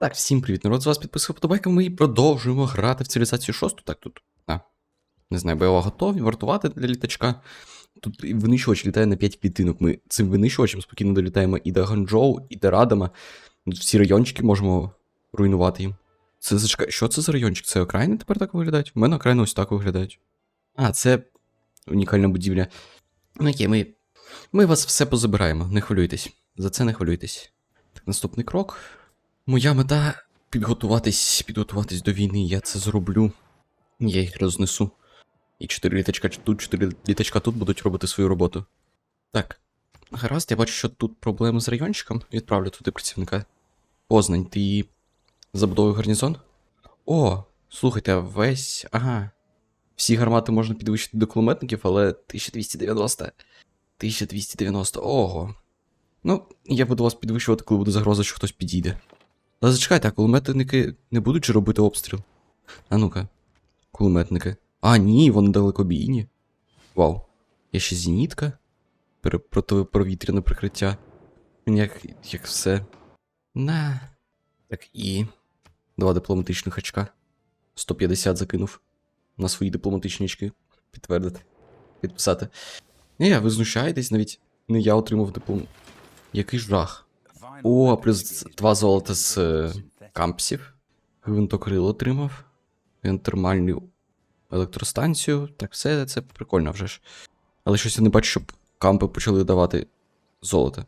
Так, всім привіт, народ, з вас підписав подобайка, ми продовжуємо грати в цивілізацію 6. Так, тут. А, не знаю, бойова готові, вартувати для літачка. Тут винищувач літає на 5 клітинок. Ми цим винищувачем спокійно долітаємо і до Ганчжоу, і до Радама. Всі райончики можемо руйнувати їм. Це зачекай, що це за райончик? Це окраїни тепер так виглядають? У мене окраїни ось так виглядають. А, це унікальна будівля. Ну, окей, ми, ми вас все позабираємо, не хвилюйтесь. За це не хвилюйтесь. Так, наступний крок. Моя мета підготуватись, підготуватись до війни. Я це зроблю. Я їх рознесу. І чотири літачка тут, чотири літачка тут будуть робити свою роботу. Так. Гаразд, я бачу, що тут проблеми з райончиком. Відправлю туди працівника. Познань, ти забудовує гарнізон? О, слухайте, весь. Ага. Всі гармати можна підвищити до кулеметників, але 1290. 1290. Ого. Ну, я буду вас підвищувати, коли буде загроза, що хтось підійде. Але зачекайте, а кулеметники не будуть же робити обстріл? А ну-ка. Кулеметники. А, ні, вони далекобійні. Вау. Є ще зенітка. Протиповітряне прикриття. Як, як все. На. Так і. Два дипломатичних очка. 150 закинув. На свої дипломатичні очки. Підтвердити. Підписати. Ні, ви знущаєтесь, навіть не я отримав диплом. Який жах. О, плюс два золота з е, кампсів. Гвинтокрил отримав. Геотермальну електростанцію. Так, все це прикольно вже ж. Але щось я не бачу, щоб кампи почали давати золото.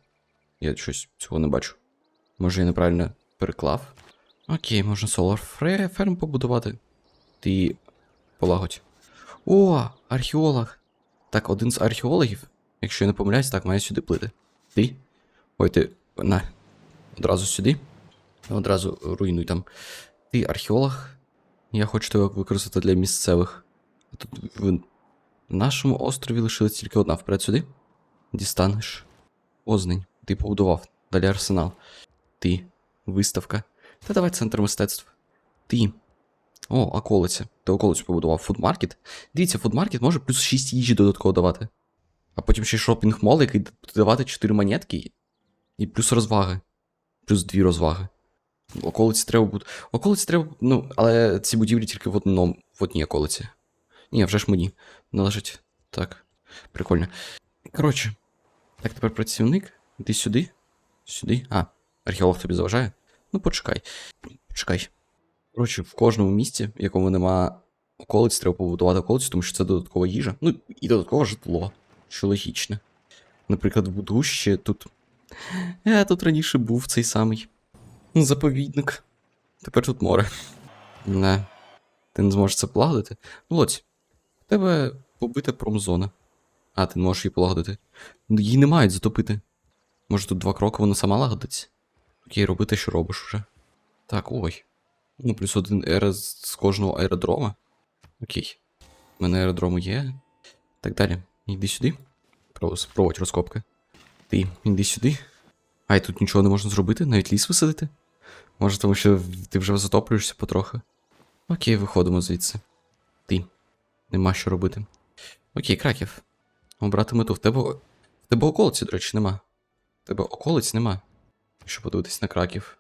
Я щось цього не бачу. Може, я неправильно переклав. Окей, можна Solar Farm побудувати. Ти полагодь. О, археолог. Так, один з археологів, якщо я не помиляюсь, так, має сюди плити. Ти? Ой, ти. На. Одразу сюди. Одразу руйнуй там. Ти археолог. Я хочу тебе використати для місцевих. Тут в нашому острові лишилась тільки одна. Вперед сюди. Дістанеш. Ознень. Ти побудував. Далі арсенал. Ти. Виставка. Та давай центр мистецтв. Ти. О, околиця. Ти околицю побудував. Фудмаркет. Дивіться, фудмаркет може плюс 6 їжі додатково давати. А потім ще шопінг-мол, який давати 4 монетки. І плюс розваги. Плюс 2 розваги. Околиці треба буде. Околиці треба. Ну, але ці будівлі тільки в одному, в одній околиці. Ні, вже ж мені належить. Так. Прикольно. Коротше. Так, тепер працівник. Іди сюди. Сюди. А, археолог тобі заважає? Ну, почекай. Почекай. Коротше, в кожному місці, в якому нема околиць, треба побудувати околицю, тому що це додаткова їжа. Ну, і додаткове житло, що логічне. Наприклад, в Будгущі тут. Я тут раніше був цей самий. Заповідник. Тепер тут море. Не. Ти не зможеш це полагодити? Ну, Лоць, в тебе побита промзона. А, ти не можеш її полагодити. Її не мають затопити. Може тут два кроки вона сама лагодиться? Окей, роби те, що робиш вже. Так, ой. Ну, плюс один ера з кожного аеродрома. Окей. У мене аеродрому є. Так далі. Йди сюди. Про- Спробуй розкопки. Ти, йди сюди. А, і тут нічого не можна зробити, навіть ліс висадити. Може, тому що ти вже затоплюєшся потрохи. Окей, виходимо звідси. Ти. Нема що робити. Окей, краків. Обрати мету. В тебе. В тебе околиці, до речі, нема. В тебе околиць нема. Якщо подивитись на краків.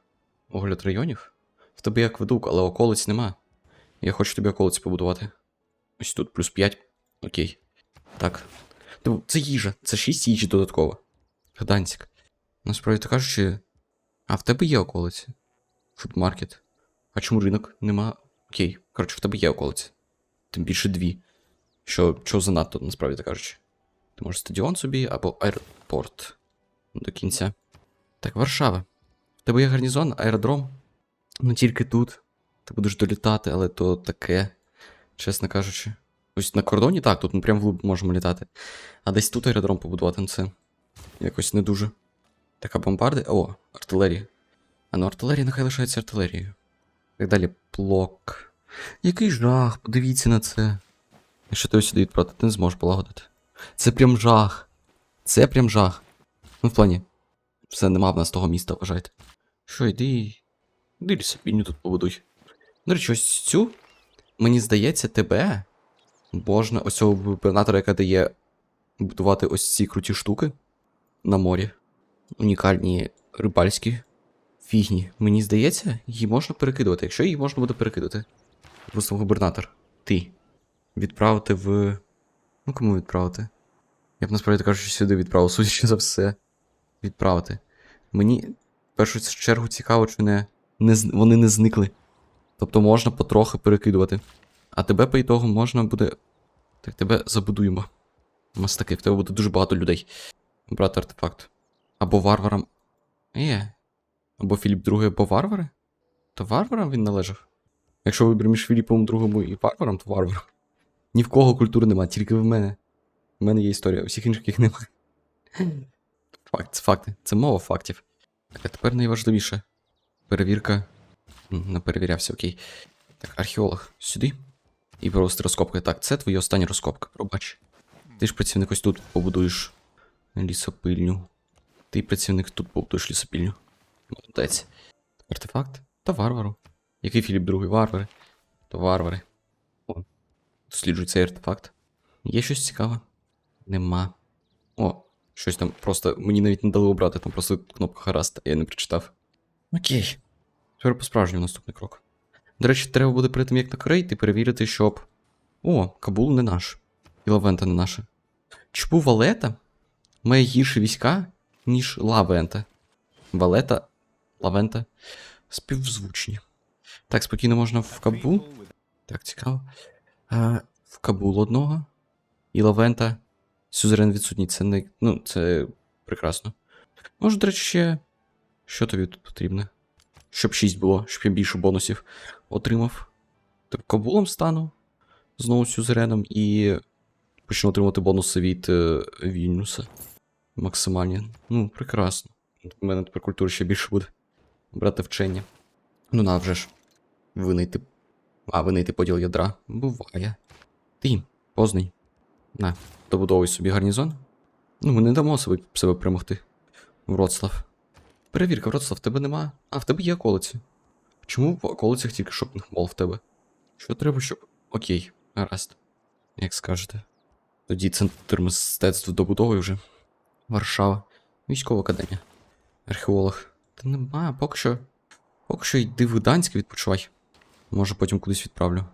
Огляд районів. В тебе як ведук, але околиць нема. Я хочу тобі околиці побудувати. Ось тут плюс 5. Окей. Так. Типу, Це їжа. Це 6 їжі додатково. Гданськ. Насправді кажучи. А в тебе є околиці? Фудмаркет. А чому ринок нема? Окей. Коротше, в тебе є околиці. Тим більше дві. Що, що занадто, насправді кажучи. Ти можеш стадіон собі або аеропорт. До кінця. Так, Варшава. В тебе є гарнізон, аеродром. Ну тільки тут. Ти будеш долітати, але то таке. Чесно кажучи. Ось на кордоні так, тут ми прям вглуб можемо літати. А десь тут аеродром побудувати, ну це. Якось не дуже. Така бомбарди. О, артилерія. А ну артилерія нехай лишається артилерією. Так далі, плок. Який жах, подивіться на це. Якщо ти сюди відправити, ти не зможеш полагодити. Це прям жах. Це прям жах. Ну, в плані. Все, нема в нас того міста, вважайте. Що, йди. Іди лісопільню тут побудуй. До речі, ось цю. Мені здається, тебе. Можна ось цього губернатора, яка дає будувати ось ці круті штуки на морі. Унікальні рибальські фігні. Мені здається, її можна перекидувати. Якщо її можна буде перекидати. Просто губернатор. Ти. Відправити в. Ну, кому відправити? Я б насправді кажучи, сюди відправив, судячи за все. Відправити. Мені в першу чергу цікаво, чи не, не вони не зникли. Тобто можна потрохи перекидувати. А тебе по ітогу можна буде. Так, тебе забудуємо. Мастаки, в тебе буде дуже багато людей. Брати артефакт. Або варварам. Є. Або Філіп II, або варвари? То варварам він належав. Якщо вибір між Філіпом II і варваром, то варваром. Ні в кого культури нема, тільки в мене. В мене є історія, у всіх інших їх немає. Факт, це факти. Це мова фактів. А тепер найважливіше. Перевірка. Не перевірявся, окей. Так, археолог, сюди. І провести розкопки. Так, це твої останні розкопки, пробач. Ти ж працівник ось тут побудуєш лісопильню. Ти працівник тут побудуєш лісопильню. Молодець. Артефакт та варвару. Який Філіп другий варвари? То варвари. О, досліджуй цей артефакт. Є щось цікаве? Нема. О, щось там просто мені навіть не дали обрати, там просто кнопка хараст, а я не прочитав. Окей. Тепер по-справжньому наступний крок. До речі, треба буде перед тим, як накрити, перевірити, щоб. О, Кабул не наш. І Лавента не наша. Чому Валета має гірші війська, ніж Лавента? Валета, Лавента співзвучні. Так, спокійно можна в Кабул. Так, цікаво. А, в Кабул одного. І Лавента. Сюзерен відсутній. Це не. Ну, це прекрасно. Може, до речі, ще. Що тобі тут потрібно? Щоб 6 було, щоб я більше бонусів отримав. Типу Кабулом стану. Знову сюзереном і. Почну отримати бонуси від е, Вільнюса. Максимальні. Ну, прекрасно. У мене тепер культури ще більше буде. Брати вчення. Ну, на вже ж. Винайти. А, винайти поділ ядра. Буває. Ти, позний. На, добудовуй собі гарнізон. Ну, ми не дамо себе, себе перемогти. Вроцлав. Перевірка, Вроцлав, тебе нема. А, в тебе є околиці. Чому в околицях тільки шопінг мол в тебе? Що треба, щоб. Окей, гаразд. Як скажете. Тоді центр мистецтв добудови вже. Варшава. Військова академія. Археолог. Та нема, поки що. Поки що йди в Гданськ відпочивай. Може потім кудись відправлю.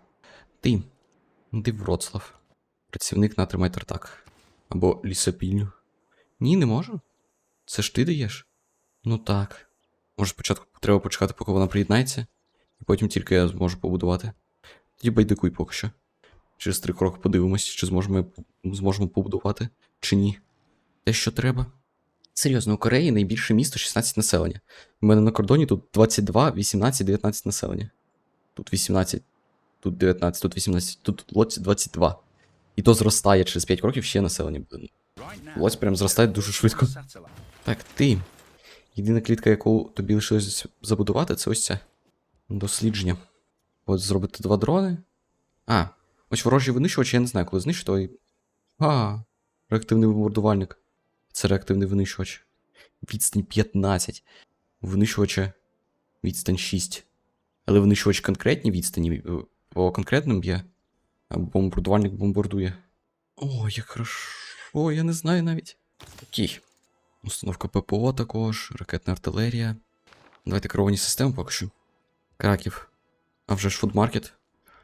Ти. Йди в Вроцлав. Працівник на тримай тартак. Або лісопільню. Ні, не можу. Це ж ти даєш? Ну так. Може спочатку треба почекати, поки вона приєднається, і потім тільки я зможу побудувати. Тоді байдикуй поки що. Через три кроки подивимось, чи зможемо, зможемо побудувати, чи ні. Те, що треба. Серйозно, у Кореї найбільше місто 16 населення. У мене на кордоні тут 22, 18, 19 населення. Тут 18, тут 19, тут 18, тут лоць 22. І то зростає через 5 років ще населення буде. Лось прям зростає дуже швидко. Так, ти. Єдина клітка, яку тобі лишилось забудувати, це ось ця. Дослідження. От зробити два дрони. А, ось ворожий винищувач, я не знаю, коли знищу, то. й- А, реактивний бомбардувальник. Це реактивний винищувач. Відстань 15. У Винищувача відстань 6. Але винищувач конкретні відстані е, по конкретним б'є, а бомбардувальник бомбардує. О, як хорошо, я не знаю навіть. Окей. Установка ППО також, ракетна артилерія. Давайте керовані системи поки що. Краків. А вже ж фудмаркет.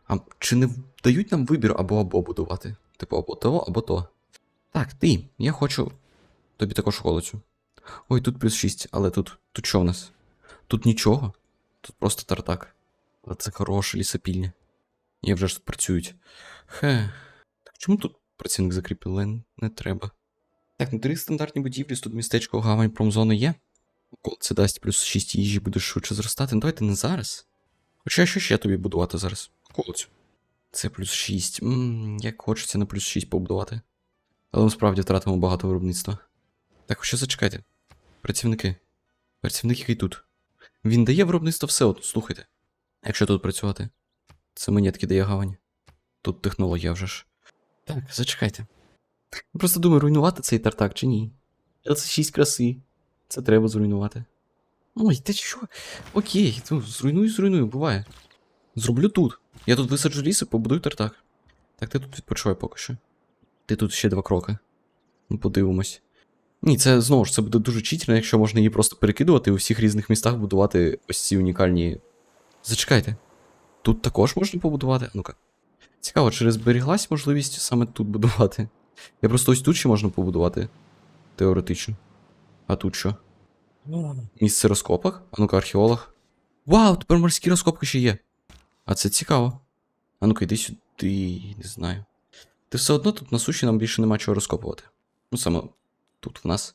А чи не дають нам вибір або або будувати? Типу, або то, або то. Так, ти, я хочу. Тобі також околицю. Ой, тут плюс 6, але тут. Тут що в нас? Тут нічого. Тут просто тартак. Але це хороша лісопільня. І вже ж тут працюють. Хе. Так чому тут працівник закріплений? Не треба. Так, на три стандартні будівлі, тут містечко гавань промзони є. Коли це дасть плюс 6 їжі, буде швидше зростати. Ну давайте не зараз. Хоча що ще тобі будувати зараз? Околицю. Це плюс 6. Ммм, як хочеться на плюс 6 побудувати. Але ми справді втратимо багато виробництва. Так, хоча зачекайте. Працівники. Працівник, який тут. Він дає виробництво все, от, слухайте. Якщо тут працювати. Це монетки дає гавань. Тут технологія вже ж. Так, зачекайте. Просто думаю, руйнувати цей тартак чи ні. Це 6 краси. Це треба зруйнувати. Ой, ти що? Окей, ну зруйную, зруйную, буває. Зроблю тут. Я тут висаджу ліс і побудую тартак. Так, ти тут відпочивай поки що. Ти тут ще два кроки. Ну, подивимось. Ні, це знову ж це буде дуже читерно, якщо можна її просто перекидувати і у всіх різних містах будувати ось ці унікальні. Зачекайте. Тут також можна побудувати. Ну-ка. Цікаво, чи зберіглась можливість саме тут будувати? Я просто ось тут ще можна побудувати. Теоретично. А тут що? Місце розкопок? А ну-ка, археолог. Вау, тепер морські розкопки ще є. А це цікаво. А ну-ка, йди сюди, не знаю. Ти все одно тут на суші нам більше нема чого розкопувати. Ну, саме тут в нас.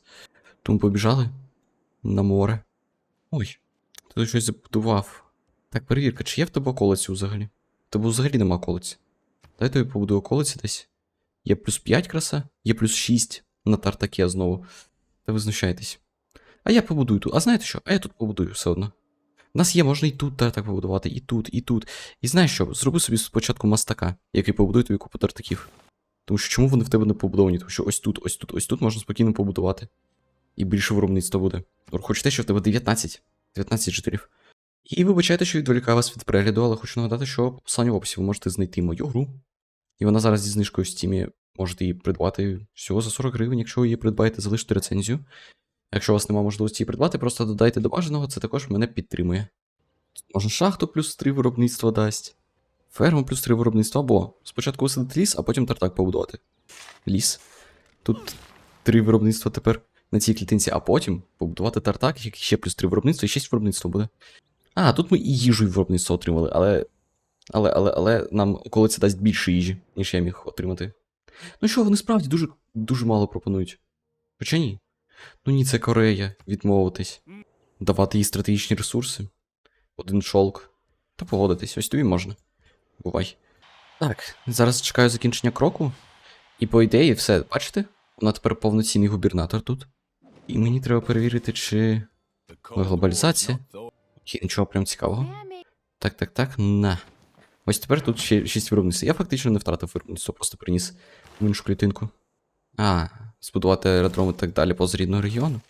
Тому побіжали на море. Ой, ти тут щось забудував. Так, перевірка, чи є в тебе околиці взагалі? Тебе взагалі нема околиці. Дай тобі побудую околиці десь. Є плюс 5 краса, є плюс 6 на тартаке знову. Та ви. А я побудую тут. А знаєте що? А я тут побудую все одно. У нас є, можна і тут тартак побудувати, і тут, і тут. І знаєш що? Зроби собі спочатку мастака, який побудує тобі купу тартаків. Тому що чому вони в тебе не побудовані? Тому що ось тут, ось тут, ось тут можна спокійно побудувати. І більше виробництва буде. Хоч те, що в тебе 19. 19 жителів. І вибачайте, що відволікаю вас від перегляду, але хочу нагадати, що по посиланню в описі ви можете знайти мою гру. І вона зараз зі знижкою в стімі можете її придбати всього за 40 гривень. Якщо ви її придбаєте, залиште рецензію. Якщо у вас немає можливості її придбати, просто додайте до бажаного, це також мене підтримує. Можна шахту плюс 3 виробництва дасть. Ферму плюс 3 виробництва, або спочатку висадити ліс, а потім тартак побудувати. Ліс. Тут 3 виробництва тепер на цій клітинці, а потім побудувати тартак, який ще плюс 3 виробництва і 6 виробництва буде. А, тут ми і їжу і виробництво отримали, але. Але, але, але нам околиця дасть більше їжі, ніж я міг отримати. Ну що, вони справді дуже, дуже мало пропонують. Хоча ні. Ну ні, це Корея, відмовитись. Давати їй стратегічні ресурси. Один шолк. Та погодитись, ось тобі можна. Бувай. Так, зараз чекаю закінчення кроку. І по ідеї, все, бачите? Вона тепер повноцінний губернатор тут. І мені треба перевірити, чи. Глобалізація. Окей, нічого прям цікавого. Так, так, так, на. Ось тепер тут ще 6 виробництв. Я фактично не втратив виробництво, просто приніс в іншу клітинку. А, збудувати аеродром і так далі поза рідного регіону.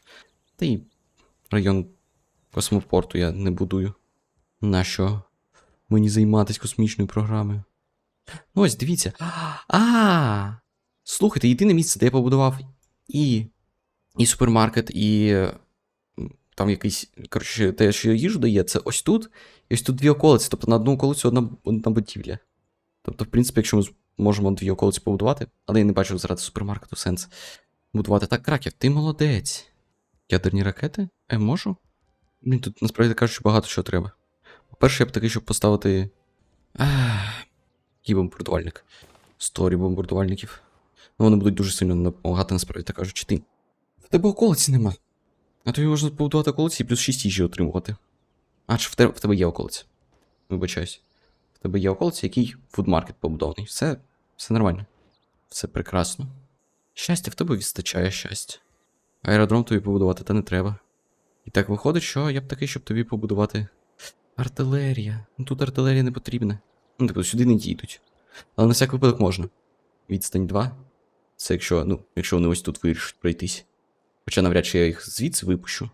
Та й район космопорту я не будую. Нащо мені займатися космічною програмою? Ну ось, дивіться. А! Слухайте, єдине місце, де я побудував і. І супермаркет, і. Там якийсь. Коротше, те, що їжу дає, це ось тут. І ось тут дві околиці. Тобто на одну околицю одна, одна будівля. Тобто, в принципі, якщо ми можемо дві околиці побудувати, але я не бачу заради супермаркету сенс будувати. Так, краків, ти молодець. Ядерні ракети? Е, можу? Блін, тут насправді кажучи, багато що треба. По-перше, я б такий, щоб поставити. Який бомбардувальник. Сторі бомбардувальників. Ну, вони будуть дуже сильно допомагати, насправді так кажучи, ти. В тебе околиці нема. А тобі можна побудувати околиці і плюс 6 їжі отримувати. А, чи в тебе, в тебе є околиці? Вибачаюсь. В тебе є околиці, який фудмаркет побудований. Все, все нормально. Все прекрасно. Щастя, в тебе вистачає щастя. Аеродром тобі побудувати та не треба. І так виходить, що я б такий, щоб тобі побудувати. Артилерія. Ну тут артилерія не потрібна. Ну, типу, сюди не дійдуть. Але на всяк випадок можна. Відстань 2. Це якщо, ну, якщо вони ось тут вирішать пройтись. Хоча навряд чи я їх звідси випущу.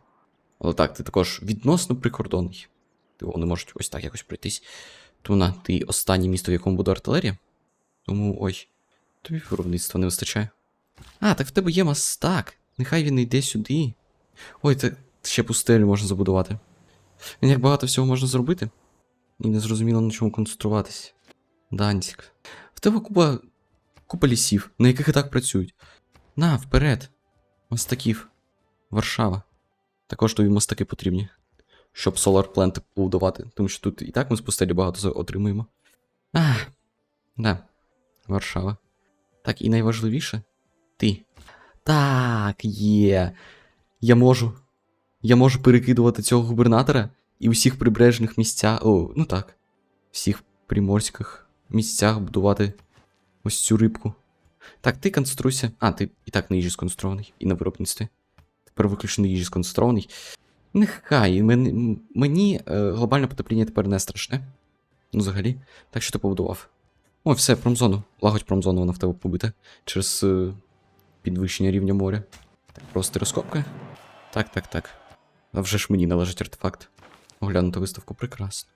Але так, ти також відносно прикордонний. Ти вони можуть ось так якось пройтись. Тому на, ти останнє місто, в якому буде артилерія. Тому ой. Тобі виробництва не вистачає. А, так в тебе є мастак. Нехай він йде сюди. Ой, це ще пустелю можна забудувати. Як багато всього можна зробити. І не зрозуміло на чому концентруватись. Данцік. В тебе купа. купа лісів, на яких і так працюють. На, вперед. Мастаків. Варшава. Також тобі мостаки потрібні. Щоб Plant побудувати. Тому що тут і так ми з пустелі багато отримуємо. А, да. Варшава. Так, і найважливіше ти. Так, є. Я можу. Я можу перекидувати цього губернатора і у всіх прибережних місцях. О, ну так. Всіх приморських місцях будувати ось цю рибку. Так, ти конструйся. А, ти і так на їжі сконструований, і на виробництві. Тепер виключно на їжі сконструований. Нехай, мені, мені е, глобальне потепління тепер не страшне. Ну, взагалі. Так що ти побудував. Ой, все, промзону. Лагодь промзону, вона в тебе побита. Через е, підвищення рівня моря. Так, просто розкопка. Так, так, так. А вже ж мені належить артефакт. Оглянути виставку прекрасно.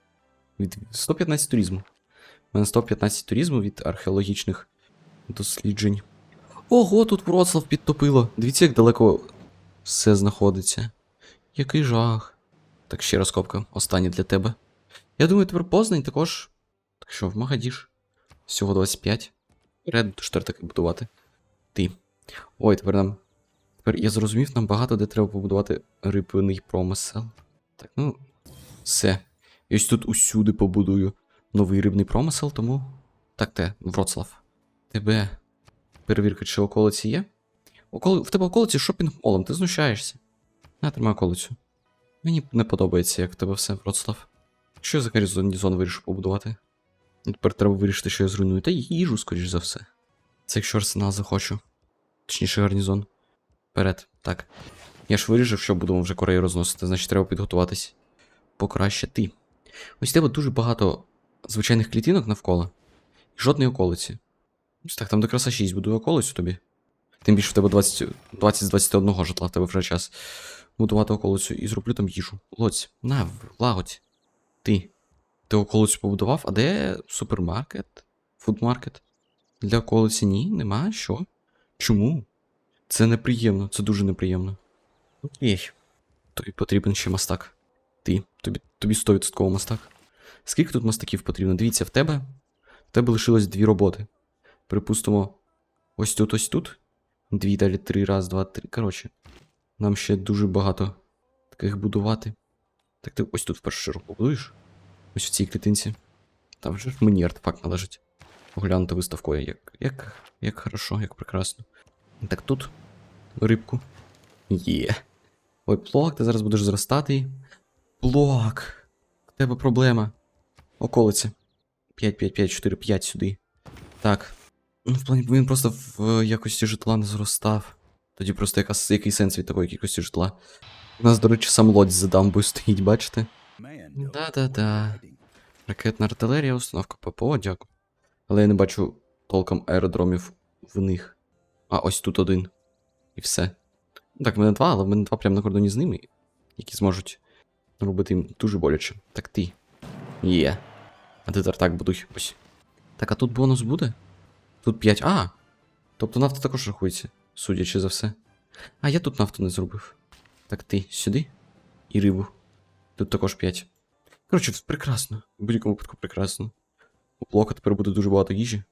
Від 115 туризму. У мене 115 туризму від археологічних досліджень. Ого, тут Вроцлав підтопило. Дивіться, як далеко все знаходиться. Який жах. Так ще раз копка, останнє для тебе. Я думаю, тепер Познань також. Так що в Магадіш. Всього 25. Ред до штар таки будувати. Ти. Ой, тепер нам. Тепер я зрозумів, нам багато де треба побудувати рибний промисел. Так, ну. Все. І ось тут усюди побудую новий рибний промисел, тому. Так те, Вроцлав. Тебе. Перевірка, чи околиці є? Околи... В тебе околиці шопінг-молом, ти знущаєшся. На, тримай околицю. Мені не подобається, як в тебе все, Вроцлав. Що я за гарнізон вирішив побудувати? Ну, Тепер треба вирішити, що я зруйную. Та їжу, скоріш за все. Це якщо арсенал захочу. Точніше, гарнізон. Вперед. Так. Я ж вирішив, що будемо вже Корею розносити, значить треба підготуватись. Покращити. Ось тебе дуже багато звичайних клітинок навколо. І жодної околиці. Ось так, там до краса 6 будую околицю тобі. Тим більше в тебе 20, 20 з 21 житла, в тебе вже час будувати околицю і зроблю там їжу. Лоць, на, лагодь. Ти. Ти околицю побудував, а де супермаркет? Фудмаркет? Для околиці ні, нема, що? Чому? Це неприємно, це дуже неприємно. Окей. Тобі потрібен ще мастак. Ти, тобі, тобі 100% мастак. Скільки тут мастаків потрібно? Дивіться, в тебе. В тебе лишилось дві роботи. Припустимо, ось тут, ось тут. Дві, далі три, раз, два, три. Коротше. Нам ще дуже багато таких будувати. Так ти ось тут в першу чергу побудуєш? Ось в цій клітинці. Там вже ж мені артефакт належить. Оглянути виставкою, як, як, як хорошо, як прекрасно. Так тут рибку. Є. Ой, плок, ти зараз будеш зростати. Плок. В тебе проблема. Околиця. 5, 5, 5, 4, 5 сюди. Так. Ну, в плані, він просто в е, якості житла не зростав. Тоді просто яка, який сенс від такої кількості житла. У нас, до речі, сам лодь за дамбою стоїть, бачите? Да-да-да. Ракетна артилерія, установка ППО, дякую. Але я не бачу толком аеродромів в них. А, ось тут один. І все. Так, в мене два, але в мене два прямо на кордоні з ними, які зможуть робити їм дуже боляче. Так ти. Є. А ти так будуй. Ось. Так, а тут бонус буде? Тут 5. А! Тобто нафта також рахується, судячи за все. А, я тут нафту не зробив. Так ти сюди. І рибу. Тут також 5. Коротше, прекрасно. В будь-якому випадку прекрасно. У блока тепер буде дуже багато їжі.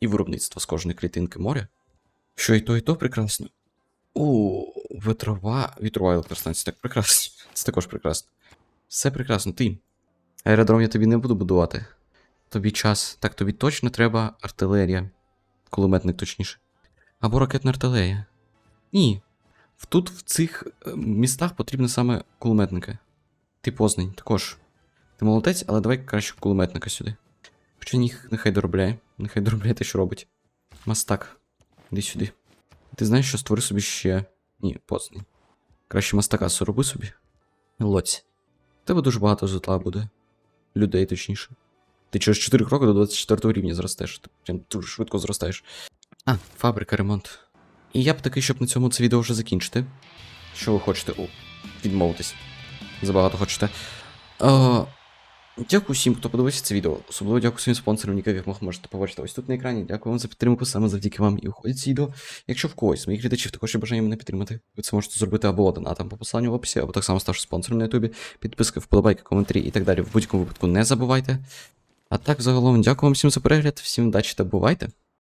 І виробництва з кожної клітинки моря. Що і то, і то прекрасно. О, вітрова. Вітрова електростанція. Так прекрасно. Це також прекрасно. Все прекрасно. Ти. Аеродром я тобі не буду будувати. Тобі час. Так, тобі точно треба артилерія. Кулеметник точніше. Або ракетна артилерія. Ні. Тут в цих е, містах потрібно саме кулеметники. Ти познань, також. Ти молодець, але давай краще кулеметника сюди. Хоча ні, нехай доробляє. Нехай доробляє те, що робить. Мастак. Іди сюди. Ти знаєш, що створи собі ще. Ні, познань. Краще мастака зроби собі. Лоць. В тебе дуже багато житла буде. Людей, точніше. Ти через 4 кроки до 24 рівня зростеш. Ти прям дуже швидко зростаєш. А, фабрика, ремонт. І я б такий, щоб на цьому це відео вже закінчити. Що ви хочете? О, відмовитись. Забагато хочете. А, дякую всім, хто подивився це відео. Особливо дякую своїм спонсорам, яких можете побачити ось тут на екрані. Дякую вам за підтримку, саме завдяки вам і уходить це відео. Якщо в когось з моїх глядачів також є бажання мене підтримати, ви це можете зробити або донатом по посиланню в описі, або так само ставши спонсором на ютубі, підписки, вподобайки, коментарі і так далі. В будь-якому випадку не забувайте. А так, загалом, дякую вам всім за перегляд, всім удачі та бувайте!